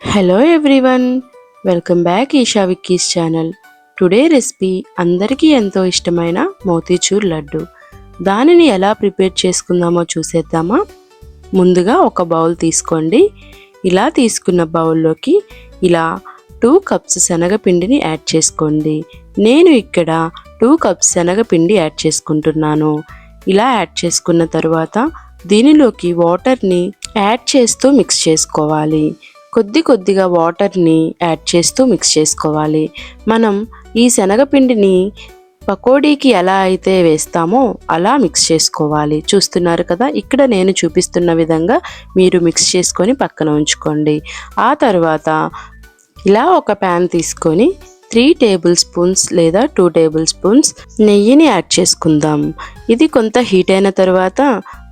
Hello everyone welcome back Eesha Vicky's channel today recipe అందరికీ ఎంతో ఇష్టమైన మోతీచూర్ లడ్డు. దానిని ఎలా ప్రిపేర్ చేసుకుందామో చూసేద్దామా? ముందుగా ఒక బౌల్ తీసుకోండి. ఇలా తీసుకున్న బౌల్లోకి ఇలా టూ కప్స్ శనగపిండిని యాడ్ చేసుకోండి. నేను ఇక్కడ టూ కప్స్ శనగపిండి యాడ్ చేసుకుంటున్నాను. ఇలా యాడ్ చేసుకున్న తర్వాత దీనిలోకి వాటర్ని యాడ్ చేస్తూ మిక్స్ చేసుకోవాలి. కొద్ది కొద్దిగా వాటర్ని యాడ్ చేస్తూ మిక్స్ చేసుకోవాలి. మనం ఈ శనగపిండిని పకోడీకి ఎలా అయితే వేస్తామో అలా మిక్స్ చేసుకోవాలి. చూస్తున్నారు కదా ఇక్కడ నేను చూపిస్తున్న విధంగా మీరు మిక్స్ చేసుకొని పక్కన ఉంచుకోండి. ఆ తర్వాత ఇలా ఒక ప్యాన్ తీసుకొని త్రీ టేబుల్ స్పూన్స్ లేదా టూ టేబుల్ స్పూన్స్ నెయ్యిని యాడ్ చేసుకుందాం. ఇది కొంత హీట్ అయిన తర్వాత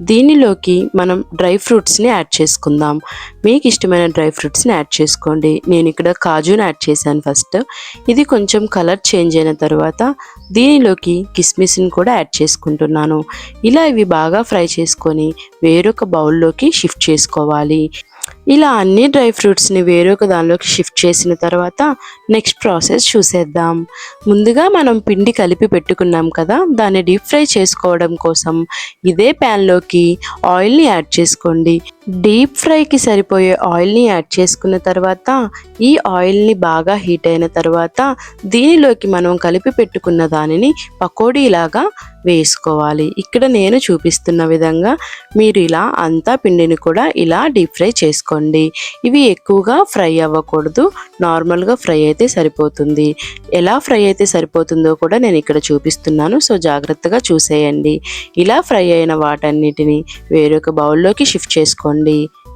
దీనిలోకి మనం డ్రై ఫ్రూట్స్ని యాడ్ చేసుకుందాం. మీకు ఇష్టమైన డ్రై ఫ్రూట్స్ని యాడ్ చేసుకోండి. నేను ఇక్కడ కాజుని యాడ్ చేశాను ఫస్ట్. ఇది కొంచెం కలర్ చేంజ్ అయిన తర్వాత దీనిలోకి కిస్మిస్ని కూడా యాడ్ చేసుకుంటున్నాను. ఇలా ఇవి బాగా ఫ్రై చేసుకొని వేరొక బౌల్లోకి షిఫ్ట్ చేసుకోవాలి. ఇలా అన్ని డ్రై ఫ్రూట్స్ని వేరొక దానిలోకి షిఫ్ట్ చేసిన తర్వాత నెక్స్ట్ ప్రాసెస్ చూసేద్దాం. ముందుగా మనం పిండి కలిపి పెట్టుకున్నాం కదా దాన్ని డీప్ ఫ్రై చేసుకోవడం కోసం ఇదే ప్యాన్లోకి ఆయిల్ని యాడ్ చేసుకోండి. డీప్ ఫ్రైకి సరిపోయే ఆయిల్ని యాడ్ చేసుకున్న తర్వాత ఈ ఆయిల్ని బాగా హీట్ అయిన తర్వాత దీనిలోకి మనం కలిపి పెట్టుకున్న దానిని పకోడీలాగా వేసుకోవాలి. ఇక్కడ నేను చూపిస్తున్న విధంగా మీరు ఇలా అంతా పిండిని కూడా ఇలా డీప్ ఫ్రై చేసుకోండి. ఇవి ఎక్కువగా ఫ్రై అవ్వకూడదు. నార్మల్గా ఫ్రై అయితే సరిపోతుంది. ఎలా ఫ్రై అయితే సరిపోతుందో కూడా నేను ఇక్కడ చూపిస్తున్నాను. సో జాగ్రత్తగా చూసేయండి. ఇలా ఫ్రై అయిన వాటన్నిటిని వేరొక బౌల్లోకి షిఫ్ట్ చేసుకోండి.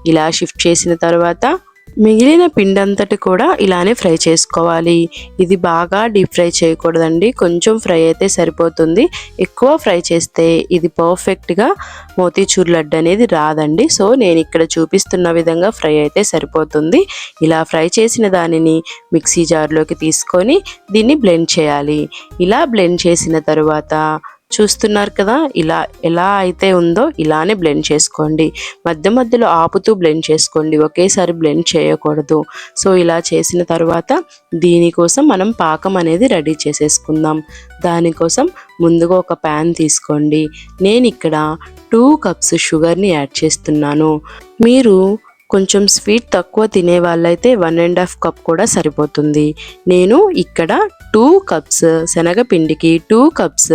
ఇలా షిఫ్ట్ చేసిన తర్వాత మిగిలిన పిండంతటి కూడా ఇలానే ఫ్రై చేసుకోవాలి. ఇది బాగా డీప్ ఫ్రై చేయకూడదండి. కొంచెం ఫ్రై అయితే సరిపోతుంది. ఎక్కువ ఫ్రై చేస్తే ఇది పర్ఫెక్ట్గా మోతీచూర్ లడ్డు అనేది రాదండి. సో నేను ఇక్కడ చూపిస్తున్న విధంగా ఫ్రై అయితే సరిపోతుంది. ఇలా ఫ్రై చేసిన దానిని మిక్సీ జార్లోకి తీసుకొని దీన్ని బ్లెండ్ చేయాలి. ఇలా బ్లెండ్ చేసిన తర్వాత చూస్తున్నారు కదా ఇలా ఎలా అయితే ఉందో ఇలానే బ్లెండ్ చేసుకోండి. మధ్య మధ్యలో ఆపుతూ బ్లెండ్ చేసుకోండి. ఒకేసారి బ్లెండ్ చేయకూడదు. సో ఇలా చేసిన తర్వాత దీనికోసం మనం పాకం అనేది రెడీ చేసేసుకుందాం. దానికోసం ముందుగా ఒక ప్యాన్ తీసుకోండి. నేను ఇక్కడ టూ కప్స్ షుగర్ని యాడ్ చేస్తున్నాను. మీరు కొంచెం స్వీట్ తక్కువ తినే వాళ్ళైతే వన్ అండ్ హాఫ్ కప్ కూడా సరిపోతుంది. నేను ఇక్కడ టూ కప్స్ శనగపిండికి టూ కప్స్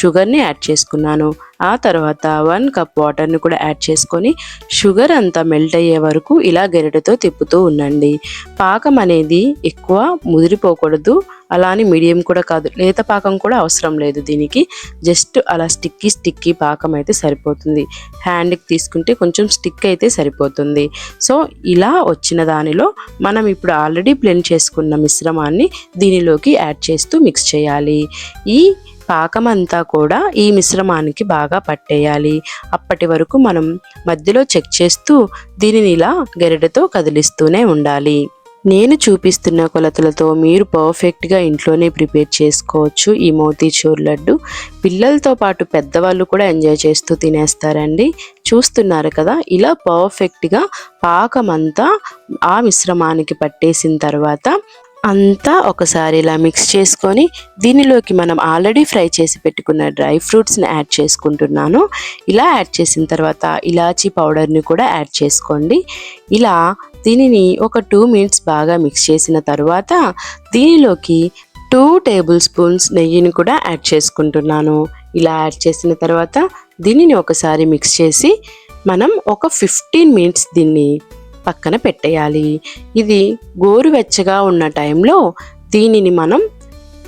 షుగర్ని యాడ్ చేసుకున్నాను. ఆ తర్వాత వన్ కప్ వాటర్ని కూడా యాడ్ చేసుకొని షుగర్ అంతా మెల్ట్ అయ్యే వరకు ఇలా గరిటతో తిప్పుతూ ఉండండి. పాకం అనేది ఎక్కువ ముదిరిపోకూడదు. అలానే మీడియం కూడా కాదు. లేత పాకం కూడా అవసరం లేదు దీనికి. జస్ట్ అలా స్టిక్కీ స్టిక్కీ పాకం అయితే సరిపోతుంది. హ్యాండ్కి తీసుకుంటే కొంచెం స్టిక్ అయితే సరిపోతుంది. సో ఇలా వచ్చిన దానిలో మనం ఇప్పుడు ఆల్రెడీ బ్లెండ్ చేసుకున్న మిశ్రమాన్ని దీనిలోకి యాడ్ చేస్తూ మిక్స్ చేయాలి. ఈ పాకం అంతా కూడా ఈ మిశ్రమానికి బాగా పట్టేయాలి. అప్పటి వరకు మనం మధ్యలో చెక్ చేస్తూ దీనిని ఇలా గెరటితో కదిలిస్తూనే ఉండాలి. నేను చూపిస్తున్న కొలతలతో మీరు పర్ఫెక్ట్గా ఇంట్లోనే ప్రిపేర్ చేసుకోవచ్చు. ఈ మోతీచూర్ లడ్డు పిల్లలతో పాటు పెద్దవాళ్ళు కూడా ఎంజాయ్ చేస్తూ తినేస్తారండి. చూస్తున్నారు కదా ఇలా పర్ఫెక్ట్గా పాకమంతా ఆ మిశ్రమానికి పట్టేసిన తర్వాత అంతా ఒకసారి ఇలా మిక్స్ చేసుకొని దీనిలోకి మనం ఆల్రెడీ ఫ్రై చేసి పెట్టుకున్న డ్రై ఫ్రూట్స్ని యాడ్ చేసుకుంటున్నాను. ఇలా యాడ్ చేసిన తర్వాత ఇలాచీ పౌడర్ని కూడా యాడ్ చేసుకోండి. ఇలా దీనిని ఒక టూ మినిట్స్ బాగా మిక్స్ చేసిన తర్వాత దీనిలోకి టూ టేబుల్ స్పూన్స్ నెయ్యిని కూడా యాడ్ చేసుకుంటున్నాను. ఇలా యాడ్ చేసిన తర్వాత దీనిని ఒకసారి మిక్స్ చేసి మనం ఒక ఫిఫ్టీన్ మినిట్స్ దీన్ని పక్కన పెట్టేయాలి. ఇది గోరువెచ్చగా ఉన్న టైంలో దీనిని మనం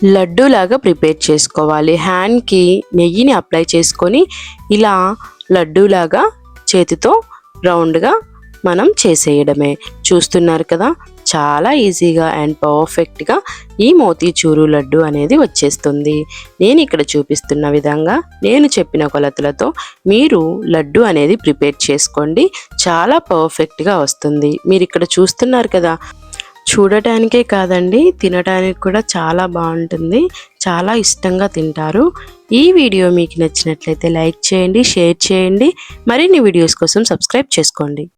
లడ్డూలాగా ప్రిపేర్ చేసుకోవాలి. హ్యాండ్కి నెయ్యిని అప్లై చేసుకొని ఇలా లడ్డూలాగా చేతితో రౌండ్గా మనం చేసేయడమే. చూస్తున్నారు కదా చాలా ఈజీగా అండ్ పర్ఫెక్ట్గా ఈ మోతీచూరు లడ్డు అనేది వచ్చేస్తుంది. నేను ఇక్కడ చూపిస్తున్న విధంగా నేను చెప్పిన కొలతలతో మీరు లడ్డు అనేది ప్రిపేర్ చేసుకోండి. చాలా పర్ఫెక్ట్గా వస్తుంది. మీరు ఇక్కడ చూస్తున్నారు కదా చూడటానికే కాదండి తినడానికి కూడా చాలా బాగుంటుంది. చాలా ఇష్టంగా తింటారు. ఈ వీడియో మీకు నచ్చినట్లయితే లైక్ చేయండి షేర్ చేయండి. మరిన్ని వీడియోస్ కోసం సబ్స్క్రైబ్ చేసుకోండి.